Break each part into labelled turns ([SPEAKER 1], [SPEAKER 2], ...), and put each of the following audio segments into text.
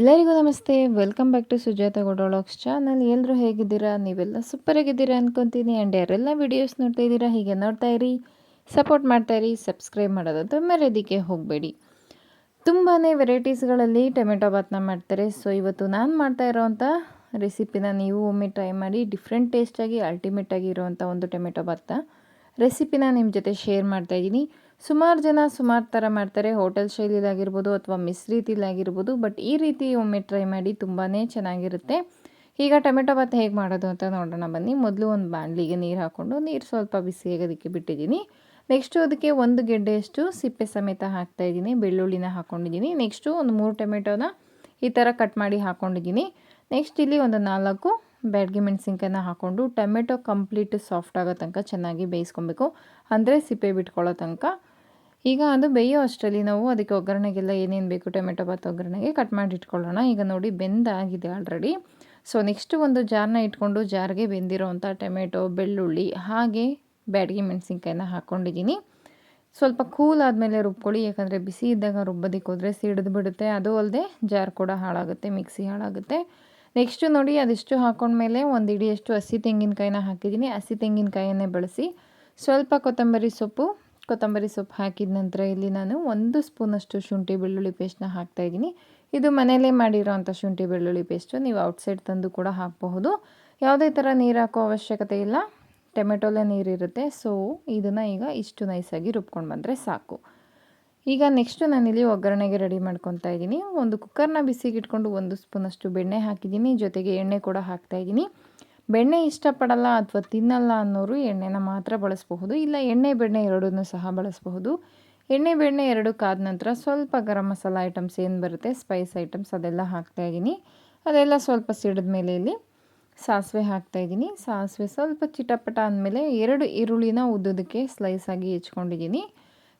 [SPEAKER 1] ಎಲ್ಲರಿಗೂ ನಮಸ್ತೆ. Welcome back to Sujata ಗೋಡೋಳಾಕ್ಸ್ ಚಾನಲ್ ಎಲ್ಲರೂ ಹೇಗಿದ್ದೀರಾ? ನೀವೆಲ್ಲ ಸೂಪರ್ ಆಗಿದ್ದೀರಾ ಅನ್ಕೊತೀನಿ. ಆ್ಯಂಡ್ ಯಾರೆಲ್ಲ ವೀಡಿಯೋಸ್ ನೋಡ್ತಾ ಇದ್ದೀರಾ, ಹೀಗೆ ನೋಡ್ತಾ ಇರಿ ಸಪೋರ್ಟ್ ಮಾಡ್ತಾ ಇರಿ ಸಬ್ಸ್ಕ್ರೈಬ್ ಮಾಡೋದಂತೂ ಮರೆಯೋದಕ್ಕೆ ಹೋಗಬೇಡಿ. ತುಂಬಾ ವೆರೈಟೀಸ್ಗಳಲ್ಲಿ ಟೊಮೆಟೊ ಬಾತ್ನ ಮಾಡ್ತಾರೆ. ಸೊ ಇವತ್ತು ನಾನು ಮಾಡ್ತಾ ಇರೋವಂಥ ರೆಸಿಪಿನ ನೀವು ಒಮ್ಮೆ ಟ್ರೈ ಮಾಡಿ ಡಿಫ್ರೆಂಟ್ ಟೇಸ್ಟಾಗಿ ಅಲ್ಟಿಮೇಟಾಗಿ ಇರೋವಂಥ ಒಂದು ಟೊಮೆಟೊ ಬಾತ್ನ ರೆಸಿಪಿನ ನಿಮ್ಮ ಜೊತೆ ಶೇರ್ ಮಾಡ್ತಾ ಇದ್ದೀನಿ. ಸುಮಾರು ಜನ ಸುಮಾರು ಥರ ಮಾಡ್ತಾರೆ. ಹೋಟೆಲ್ ಶೈಲಿಲಾಗಿರ್ಬೋದು ಅಥವಾ ಮಿಸ್ ರೀತಿಲಾಗಿರ್ಬೋದು. ಬಟ್ ಈ ರೀತಿ ಒಮ್ಮೆ ಟ್ರೈ ಮಾಡಿ ತುಂಬಾ ಚೆನ್ನಾಗಿರುತ್ತೆ. ಈಗ ಟೊಮೆಟೊ ಭಾತ್ ಹೇಗೆ ಮಾಡೋದು ಅಂತ ನೋಡೋಣ ಬನ್ನಿ. ಮೊದಲು ಒಂದು ಬಾಣಲಿಗೆ ನೀರು ಹಾಕ್ಕೊಂಡು ನೀರು ಸ್ವಲ್ಪ ಬಿಸಿಯಾಗೋದಕ್ಕೆ ಬಿಟ್ಟಿದ್ದೀನಿ. ನೆಕ್ಸ್ಟು ಅದಕ್ಕೆ ಒಂದು ಗೆಡ್ಡೆಯಷ್ಟು ಸಿಪ್ಪೆ ಸಮೇತ ಹಾಕ್ತಾಯಿದ್ದೀನಿ ಬೆಳ್ಳುಳ್ಳಿನ ಹಾಕ್ಕೊಂಡಿದ್ದೀನಿ ನೆಕ್ಸ್ಟು ಒಂದು ಮೂರು ಟೊಮೆಟೊನ ಈ ಥರ ಕಟ್ ಮಾಡಿ ಹಾಕ್ಕೊಂಡಿದ್ದೀನಿ ನೆಕ್ಸ್ಟ್ ಇಲ್ಲಿ ಒಂದು ನಾಲ್ಕು ಬ್ಯಾಡ್ಗೆ ಮೆಣಸಿನ್ಕಾಯನ್ನ ಹಾಕ್ಕೊಂಡು ಟೊಮೆಟೊ ಕಂಪ್ಲೀಟ್ ಸಾಫ್ಟ್ ಆಗೋ ತನಕ ಚೆನ್ನಾಗಿ ಬೇಯಿಸ್ಕೊಬೇಕು. ಅಂದರೆ ಸಿಪ್ಪೆ ಬಿಟ್ಕೊಳ್ಳೋ ತನಕ. ಈಗ ಅದು ಬೇಯೋ ಅಷ್ಟರಲ್ಲಿ ನಾವು ಅದಕ್ಕೆ ಒಗ್ಗರಣೆಗೆಲ್ಲ ಏನೇನು ಬೇಕು ಟೊಮೆಟೊ ಬಾತ್ ಒಗ್ಗರಣೆಗೆ ಕಟ್ ಮಾಡಿ ಇಟ್ಕೊಳ್ಳೋಣ. ಈಗ ನೋಡಿ ಬೆಂದಾಗಿದೆ ಆಲ್ರೆಡಿ ಸೊ ನೆಕ್ಸ್ಟ್ ಒಂದು ಜಾರ್ನ ಇಟ್ಕೊಂಡು ಜಾರ್ಗೆ ಬೆಂದಿರೋವಂಥ ಟೊಮೆಟೊ, ಬೆಳ್ಳುಳ್ಳಿ, ಹಾಗೆ ಬ್ಯಾಡ್ಗೆ ಮೆಣಸಿನ್ಕಾಯಿನ ಹಾಕ್ಕೊಂಡಿದ್ದೀನಿ ಸ್ವಲ್ಪ ಕೂಲ್ ಆದಮೇಲೆ ರುಬ್ಕೊಳ್ಳಿ. ಯಾಕಂದರೆ ಬಿಸಿ ಇದ್ದಾಗ ರುಬ್ಬೋದಕ್ಕೆ ಹೋದರೆ ಸಿಡಿದು ಬಿಡುತ್ತೆ. ಅದು ಅಲ್ಲದೆ ಜಾರ್ ಕೂಡ ಹಾಳಾಗುತ್ತೆ, ಮಿಕ್ಸಿ ಹಾಳಾಗುತ್ತೆ. ನೆಕ್ಸ್ಟು ನೋಡಿ ಅದಿಷ್ಟು ಹಾಕೊಂಡ್ಮೇಲೆ ಒಂದು ಇಡಿಯಷ್ಟು ಹಸಿ ತೆಂಗಿನಕಾಯಿನ ಹಾಕಿದ್ದೀನಿ. ಹಸಿ ತೆಂಗಿನಕಾಯನ್ನೇ ಬಳಸಿ ಸ್ವಲ್ಪ ಕೊತ್ತಂಬರಿ ಸೊಪ್ಪು ಕೊತ್ತಂಬರಿ ಸೊಪ್ಪು ಹಾಕಿದ ನಂತರ ಇಲ್ಲಿ ನಾನು ಒಂದು ಸ್ಪೂನಷ್ಟು ಶುಂಠಿ ಬೆಳ್ಳುಳ್ಳಿ ಪೇಸ್ಟ್ನ ಹಾಕ್ತಾಯಿದ್ದೀನಿ ಇದು ಮನೆಯಲ್ಲೇ ಮಾಡಿರೋವಂಥ ಶುಂಠಿ ಬೆಳ್ಳುಳ್ಳಿ ಪೇಸ್ಟು. ನೀವು ಔಟ್ಸೈಡ್ ತಂದು ಕೂಡ ಹಾಕಬಹುದು. ಯಾವುದೇ ಥರ ನೀರು ಹಾಕೋ ಅವಶ್ಯಕತೆ ಇಲ್ಲ. ಟೊಮೆಟೊಲೇ ನೀರಿರುತ್ತೆ. ಸೊ, ಇದನ್ನು ಈಗ ಇಷ್ಟು ನೈಸಾಗಿ ರುಬ್ಕೊಂಡು ಬಂದರೆ ಸಾಕು. ಈಗ ನೆಕ್ಸ್ಟು ನಾನಿಲ್ಲಿ ಒಗ್ಗರಣೆಗೆ ರೆಡಿ ಮಾಡ್ಕೊತಾ ಇದ್ದೀನಿ. ಒಂದು ಕುಕ್ಕರ್ನ ಬಿಸಿಗೆ ಇಟ್ಕೊಂಡು ಒಂದು ಸ್ಪೂನಷ್ಟು ಬೆಣ್ಣೆ ಹಾಕಿದ್ದೀನಿ. ಜೊತೆಗೆ ಎಣ್ಣೆ ಕೂಡ ಹಾಕ್ತಾಯಿದ್ದೀನಿ ಬೆಣ್ಣೆ ಇಷ್ಟಪಡಲ್ಲ ಅಥವಾ ತಿನ್ನಲ್ಲ ಅನ್ನೋರು ಎಣ್ಣೆನ ಮಾತ್ರ ಬಳಸಬಹುದು. ಇಲ್ಲ, ಎಣ್ಣೆ, ಬೆಣ್ಣೆ ಎರಡನ್ನೂ ಸಹ ಬಳಸಬಹುದು. ಎಣ್ಣೆ, ಬೆಣ್ಣೆ ಎರಡು ಕಾದ ನಂತರ ಸ್ವಲ್ಪ ಗರಂ ಮಸಾಲ ಐಟಮ್ಸ್ ಏನು ಬರುತ್ತೆ ಸ್ಪೈಸ್ ಐಟಮ್ಸ್ ಅದೆಲ್ಲ ಹಾಕ್ತಾಯಿದ್ದೀನಿ ಅದೆಲ್ಲ ಸ್ವಲ್ಪ ಸಿಡಿದ ಮೇಲೆ ಇಲ್ಲಿ ಸಾಸಿವೆ ಹಾಕ್ತಾಯಿದ್ದೀನಿ ಸಾಸಿವೆ ಸ್ವಲ್ಪ ಚಿಟಪಟ ಅಂದಮೇಲೆ ಎರಡು ಈರುಳ್ಳಿನ ಉದ್ದೋದಕ್ಕೆ ಸ್ಲೈಸಾಗಿ ಹೆಚ್ಕೊಂಡಿದ್ದೀನಿ.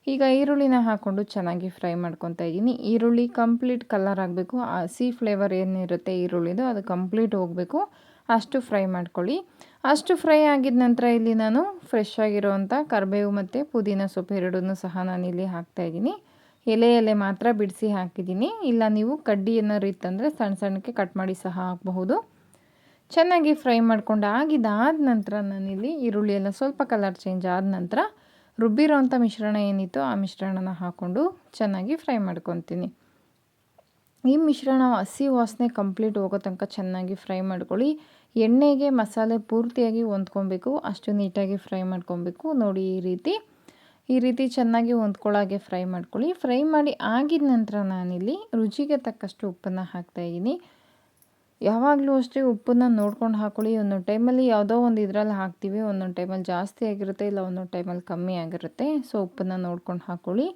[SPEAKER 1] ಈಗ ಈರುಳ್ಳಿನ ಹಾಕ್ಕೊಂಡು ಚೆನ್ನಾಗಿ ಫ್ರೈ ಮಾಡ್ಕೊತಾ ಇದ್ದೀನಿ. ಈರುಳ್ಳಿ ಕಂಪ್ಲೀಟ್ ಕಲರ್ ಆಗಬೇಕು. ಆ, ಸಿ ಫ್ಲೇವರ್ ಏನಿರುತ್ತೆ ಈರುಳ್ಳಿದು ಅದು ಕಂಪ್ಲೀಟ್ ಹೋಗಬೇಕು. ಅಷ್ಟು ಫ್ರೈ ಮಾಡ್ಕೊಳ್ಳಿ. ಅಷ್ಟು ಫ್ರೈ ಆಗಿದ ನಂತರ ಇಲ್ಲಿ ನಾನು ಫ್ರೆಶ್ ಆಗಿರುವಂಥ ಕರಿಬೇವು ಮತ್ತು ಪುದೀನ ಸೊಪ್ಪು ಎರಡನ್ನು ಸಹ ನಾನು ಇಲ್ಲಿ ಹಾಕ್ತಾಯಿದ್ದೀನಿ ಎಲೆ ಎಲೆ ಮಾತ್ರ ಬಿಡಿಸಿ ಹಾಕಿದ್ದೀನಿ. ಇಲ್ಲ ನೀವು ಕಡ್ಡಿ ಏನಾದ್ರು ಇತ್ತಂದರೆ ಸಣ್ಣ ಸಣ್ಣಕ್ಕೆ ಕಟ್ ಮಾಡಿ ಸಹ ಹಾಕಬಹುದು. ಚೆನ್ನಾಗಿ ಫ್ರೈ ಮಾಡ್ಕೊಂಡು ಆಗಿದ್ದಾದ ನಂತರ ನಾನಿಲ್ಲಿ ಈರುಳ್ಳಿ ಎಲ್ಲ ಸ್ವಲ್ಪ ಕಲರ್ ಚೇಂಜ್ ಆದ ನಂತರ ರುಬ್ಬಿರೋವಂಥ ಮಿಶ್ರಣ ಏನಿತ್ತು ಆ ಮಿಶ್ರಣನ ಹಾಕ್ಕೊಂಡು ಚೆನ್ನಾಗಿ ಫ್ರೈ ಮಾಡ್ಕೊತೀನಿ. ಈ ಮಿಶ್ರಣ ಹಸಿ ವಾಸನೆ ಕಂಪ್ಲೀಟ್ ಹೋಗೋ ತನಕ ಚೆನ್ನಾಗಿ ಫ್ರೈ ಮಾಡ್ಕೊಳ್ಳಿ. ಎಣ್ಣೆಗೆ ಮಸಾಲೆ ಪೂರ್ತಿಯಾಗಿ ಹೊಂದ್ಕೊಬೇಕು, ಅಷ್ಟು ನೀಟಾಗಿ ಫ್ರೈ ಮಾಡ್ಕೊಬೇಕು. ನೋಡಿ ಈ ರೀತಿ ಈ ರೀತಿ ಚೆನ್ನಾಗಿ ಹೊಂದ್ಕೊಳ್ಳೋಗೆ ಫ್ರೈ ಮಾಡ್ಕೊಳ್ಳಿ. ಫ್ರೈ ಮಾಡಿ ಆಗಿದ ನಂತರ ನಾನಿಲ್ಲಿ ರುಚಿಗೆ ತಕ್ಕಷ್ಟು ಉಪ್ಪನ್ನು ಹಾಕ್ತಾಯಿದ್ದೀನಿ ಯಾವಾಗಲೂ ಅಷ್ಟೇ ಉಪ್ಪನ್ನು ನೋಡ್ಕೊಂಡು ಹಾಕೊಳ್ಳಿ. ಒಂದೊಂದು ಟೈಮಲ್ಲಿ ಯಾವುದೋ ಒಂದು ಇದರಲ್ಲಿ ಹಾಕ್ತೀವಿ. ಒಂದೊಂದು ಟೈಮಲ್ಲಿ ಜಾಸ್ತಿ ಆಗಿರುತ್ತೆ, ಇಲ್ಲ ಒಂದೊಂದು ಟೈಮಲ್ಲಿ ಕಮ್ಮಿ ಆಗಿರುತ್ತೆ. ಸೊ ಉಪ್ಪನ್ನು ನೋಡ್ಕೊಂಡು ಹಾಕ್ಕೊಳ್ಳಿ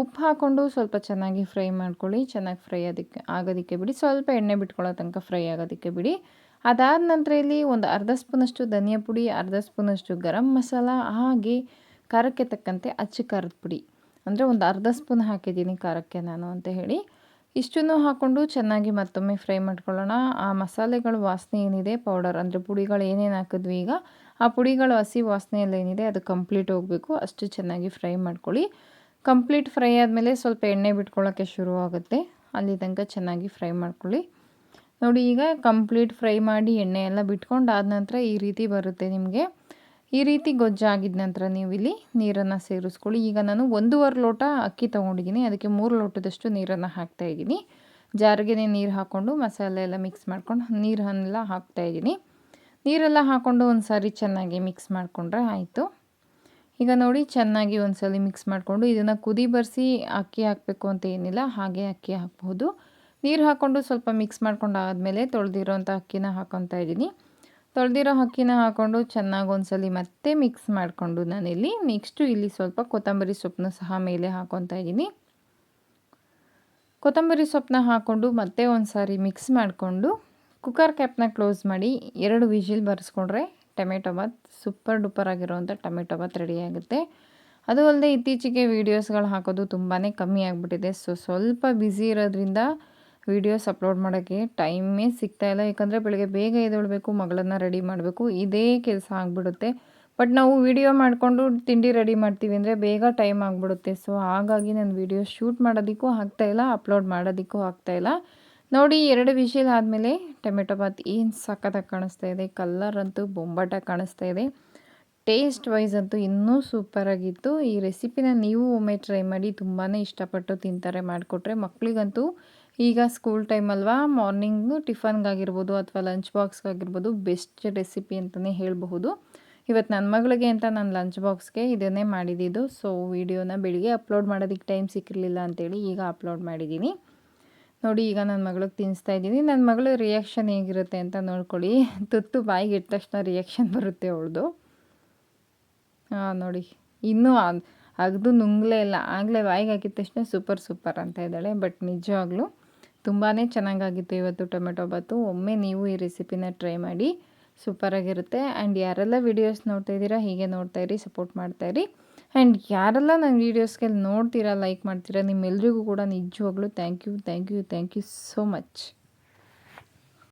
[SPEAKER 1] ಉಪ್ಪು ಹಾಕ್ಕೊಂಡು ಸ್ವಲ್ಪ ಚೆನ್ನಾಗಿ ಫ್ರೈ ಮಾಡ್ಕೊಳ್ಳಿ. ಚೆನ್ನಾಗಿ ಫ್ರೈ ಅದಕ್ಕೆ ಆಗೋದಕ್ಕೆ ಬಿಡಿ. ಸ್ವಲ್ಪ ಎಣ್ಣೆ ಬಿಟ್ಕೊಳ್ಳೋ ತನಕ ಫ್ರೈ ಆಗೋದಕ್ಕೆ ಬಿಡಿ. ಅದಾದ ನಂತರ ಇಲ್ಲಿ ಒಂದು ಅರ್ಧ ಸ್ಪೂನಷ್ಟು ಧನಿಯಾ ಪುಡಿ, ಅರ್ಧ ಸ್ಪೂನಷ್ಟು ಗರಂ ಮಸಾಲ, ಹಾಗೆ ಖಾರಕ್ಕೆ ತಕ್ಕಂತೆ ಅಚ್ಚು ಖಾರದ ಪುಡಿ. ಅಂದರೆ ಒಂದು ಅರ್ಧ ಸ್ಪೂನ್ ಹಾಕಿದ್ದೀನಿ ಖಾರಕ್ಕೆ ನಾನು ಅಂತ ಹೇಳಿ. ಇಷ್ಟನ್ನು ಹಾಕ್ಕೊಂಡು ಚೆನ್ನಾಗಿ ಮತ್ತೊಮ್ಮೆ ಫ್ರೈ ಮಾಡ್ಕೊಳ್ಳೋಣ. ಆ ಮಸಾಲೆಗಳು ವಾಸನೆ ಏನಿದೆ? ಪೌಡರ್ ಅಂದರೆ ಪುಡಿಗಳು ಏನೇನು ಹಾಕಿದ್ವಿ ಈಗ? ಆ ಪುಡಿಗಳು ಹಸಿ ವಾಸನೆಯಲ್ಲಿ ಏನಿದೆ? ಅದು ಕಂಪ್ಲೀಟ್ ಹೋಗಬೇಕು. ಅಷ್ಟು ಚೆನ್ನಾಗಿ ಫ್ರೈ ಮಾಡ್ಕೊಳ್ಳಿ. ಕಂಪ್ಲೀಟ್ ಫ್ರೈ ಆದಮೇಲೆ ಸ್ವಲ್ಪ ಎಣ್ಣೆ ಬಿಟ್ಕೊಳ್ಳೋಕ್ಕೆ ಶುರು ಆಗುತ್ತೆ ಅಲ್ಲಿ ತನಕ ಚೆನ್ನಾಗಿ ಫ್ರೈ ಮಾಡ್ಕೊಳ್ಳಿ. ನೋಡಿ ಈಗ ಕಂಪ್ಲೀಟ್ ಫ್ರೈ ಮಾಡಿ ಎಣ್ಣೆ ಎಲ್ಲ ಬಿಟ್ಕೊಂಡು ಆದ ನಂತರ ಈ ರೀತಿ ಬರುತ್ತೆ ನಿಮಗೆ. ಈ ರೀತಿ ಗೊಜ್ಜಾಗಿದ್ದ ನಂತರ ನೀವು ಇಲ್ಲಿ ನೀರನ್ನು ಸೇರಿಸ್ಕೊಳ್ಳಿ. ಈಗ ನಾನು ಒಂದೂವರೆ ಲೋಟ ಅಕ್ಕಿ ತೊಗೊಂಡಿದ್ದೀನಿ. ಅದಕ್ಕೆ ಮೂರು ಲೋಟದಷ್ಟು ನೀರನ್ನು ಹಾಕ್ತಾಯಿದ್ದೀನಿ ಜಾರಿಗೆ ನೀರು ಹಾಕ್ಕೊಂಡು ಮಸಾಲೆ ಎಲ್ಲ ಮಿಕ್ಸ್ ಮಾಡ್ಕೊಂಡು ನೀರನ್ನೆಲ್ಲ ಹಾಕ್ತಾಯಿದ್ದೀನಿ ನೀರೆಲ್ಲ ಹಾಕ್ಕೊಂಡು ಒಂದು ಸಾರಿ ಚೆನ್ನಾಗಿ ಮಿಕ್ಸ್ ಮಾಡಿಕೊಂಡ್ರೆ ಆಯಿತು. ಈಗ ನೋಡಿ, ಚೆನ್ನಾಗಿ ಒಂದ್ಸಲ ಮಿಕ್ಸ್ ಮಾಡಿಕೊಂಡು ಇದನ್ನು ಕುದಿ ಬರೆಸಿ ಅಕ್ಕಿ ಹಾಕಬೇಕು ಅಂತ ಏನಿಲ್ಲ, ಹಾಗೆ ಅಕ್ಕಿ ಹಾಕ್ಬೋದು ನೀರು ಹಾಕ್ಕೊಂಡು ಸ್ವಲ್ಪ ಮಿಕ್ಸ್ ಮಾಡ್ಕೊಂಡು ಆದಮೇಲೆ ತೊಳೆದಿರೋಂಥ ಅಕ್ಕಿನ ಹಾಕೊತಾ ಇದ್ದೀನಿ. ತೊಳೆದಿರೋ ಅಕ್ಕಿನ ಹಾಕ್ಕೊಂಡು ಚೆನ್ನಾಗಿ ಒಂದ್ಸಲಿ ಮತ್ತೆ ಮಿಕ್ಸ್ ಮಾಡಿಕೊಂಡು ನಾನಿಲ್ಲಿ ನೆಕ್ಸ್ಟು ಇಲ್ಲಿ ಸ್ವಲ್ಪ ಕೊತ್ತಂಬರಿ ಸೊಪ್ಪನ್ನ ಸಹ ಮೇಲೆ ಹಾಕೊತಾ ಇದ್ದೀನಿ. ಕೊತ್ತಂಬರಿ ಸೊಪ್ಪನ್ನ ಹಾಕ್ಕೊಂಡು ಮತ್ತೆ ಒಂದು ಸಾರಿ ಮಿಕ್ಸ್ ಮಾಡಿಕೊಂಡು ಕುಕ್ಕರ್ ಕ್ಯಾಪ್ನ ಕ್ಲೋಸ್ ಮಾಡಿ ಎರಡು ವಿಜಿಲ್ ಬರೆಸ್ಕೊಂಡ್ರೆ ಟೊಮೆಟೊ ಬಾತ್ ಸೂಪರ್ ಡೂಪರ್ ಆಗಿರೋವಂಥ ಟೊಮೆಟೊ ಬಾತ್ ರೆಡಿಯಾಗುತ್ತೆ ಅದು ಅಲ್ಲದೆ ಇತ್ತೀಚೆಗೆ ವೀಡಿಯೋಸ್ಗಳು ಹಾಕೋದು ತುಂಬಾ ಕಮ್ಮಿ ಆಗಿಬಿಟ್ಟಿದೆ. ಸೊ ಸ್ವಲ್ಪ ಬ್ಯುಸಿ ಇರೋದ್ರಿಂದ ವೀಡಿಯೋಸ್ ಅಪ್ಲೋಡ್ ಮಾಡೋಕ್ಕೆ ಟೈಮೇ ಸಿಗ್ತಾಯಿಲ್ಲ ಯಾಕಂದರೆ ಬೆಳಗ್ಗೆ ಬೇಗ ಎದ್ದೇಳಬೇಕು, ಮಗಳನ್ನು ರೆಡಿ ಮಾಡಬೇಕು, ಇದೇ ಕೆಲಸ ಆಗಿಬಿಡುತ್ತೆ. ಬಟ್ ನಾವು ವಿಡಿಯೋ ಮಾಡಿಕೊಂಡು ತಿಂಡಿ ರೆಡಿ ಮಾಡ್ತೀವಿ ಅಂದರೆ ಬೇಗ ಟೈಮ್ ಆಗಿಬಿಡುತ್ತೆ. ಸೊ ಹಾಗಾಗಿ ನಾನು ವಿಡಿಯೋ ಶೂಟ್ ಮಾಡೋದಕ್ಕೂ ಇಲ್ಲ ಅಪ್ಲೋಡ್ ಮಾಡೋದಕ್ಕೂ ಇಲ್ಲ. ನೋಡಿ, ಎರಡು ವಿಷಲ್ ಆದಮೇಲೆ ಟೊಮೆಟೊ ಬಾತ್ ಏನು ಸಖತ್ತಾಗಿ ಕಾಣಿಸ್ತಾ ಇದೆ. ಕಲ್ಲರ್ ಅಂತೂ ಬೊಂಬಾಟ ಕಾಣಿಸ್ತಾ ಇದೆ. ಟೇಸ್ಟ್ ವೈಸ್ ಅಂತೂ ಇನ್ನೂ ಸೂಪರಾಗಿತ್ತು ಈ ರೆಸಿಪಿನ ನೀವು ಒಮ್ಮೆ ಟ್ರೈ ಮಾಡಿ ತುಂಬಾ ಇಷ್ಟಪಟ್ಟು ತಿಂತಾರೆ, ಮಾಡಿಕೊಟ್ರೆ ಮಕ್ಕಳಿಗಂತೂ ಈಗ ಸ್ಕೂಲ್ ಟೈಮ್ ಅಲ್ವಾ? ಮಾರ್ನಿಂಗು ಟಿಫನ್ಗಾಗಿರ್ಬೋದು ಅಥವಾ ಲಂಚ್ ಬಾಕ್ಸ್ಗಾಗಿರ್ಬೋದು ಬೆಸ್ಟ್ ರೆಸಿಪಿ ಅಂತಲೇ ಹೇಳಬಹುದು. ಇವತ್ತು ನನ್ನ ಮಗಳಿಗೆ ಅಂತ ನಾನು ಲಂಚ್ ಬಾಕ್ಸ್ಗೆ ಇದನ್ನೇ ಮಾಡಿದ್ದು ಸೊ ವಿಡಿಯೋನ ಬೆಳಿಗ್ಗೆ ಅಪ್ಲೋಡ್ ಮಾಡೋದಕ್ಕೆ ಟೈಮ್ ಸಿಕ್ಕಿರಲಿಲ್ಲ ಅಂತೇಳಿ ಈಗ ಅಪ್ಲೋಡ್ ಮಾಡಿದ್ದೀನಿ ನೋಡಿ, ಈಗ ನನ್ನ ಮಗಳಿಗೆ ತಿನ್ನಿಸ್ತಾ ಇದ್ದೀನಿ. ನನ್ನ ಮಗಳು ರಿಯಾಕ್ಷನ್ ಹೇಗಿರುತ್ತೆ ಅಂತ ನೋಡ್ಕೊಳ್ಳಿ. ತುತ್ತು ಬಾಯಿಗೆ ಇಟ್ಟ ತಕ್ಷಣ ರಿಯಾಕ್ಷನ್ ಬರುತ್ತೆ ಅವಳದು. ಹಾಂ ನೋಡಿ. ಇನ್ನೂ ಅಗ್ದು ನುಂಗ್ಲೇ ಇಲ್ಲ. ಆಗಲೇ ಬಾಯಿಗೆ ಹಾಕಿದ ತಕ್ಷಣ ಸೂಪರ್ ಸೂಪರ್ ಅಂತ ಇದ್ದಾಳೆ. ಬಟ್ ನಿಜವಾಗ್ಲೂ ತುಂಬಾ ಚೆನ್ನಾಗಾಗಿತ್ತು ಇವತ್ತು ಟೊಮೆಟೊ ಬಾತು. ಒಮ್ಮೆ ನೀವು ಈ ರೆಸಿಪಿನ ಟ್ರೈ ಮಾಡಿ, ಸೂಪರಾಗಿರುತ್ತೆ. ಆ್ಯಂಡ್ ಯಾರೆಲ್ಲ ವೀಡಿಯೋಸ್ ನೋಡ್ತಾ ಇದ್ದೀರಾ, ಹೀಗೆ ನೋಡ್ತಾ ಇರಿ, ಸಪೋರ್ಟ್ ಮಾಡ್ತಾ ಇರಿ. ಆ್ಯಂಡ್ ಯಾರೆಲ್ಲ ನನ್ನ ವೀಡಿಯೋಸ್ಗೆ ನೋಡ್ತೀರಾ, ಲೈಕ್ ಮಾಡ್ತೀರಾ, ನಿಮ್ಮೆಲ್ರಿಗೂ ಕೂಡ ನಿಜವಾಗ್ಲೂ thank you thank you thank you so much.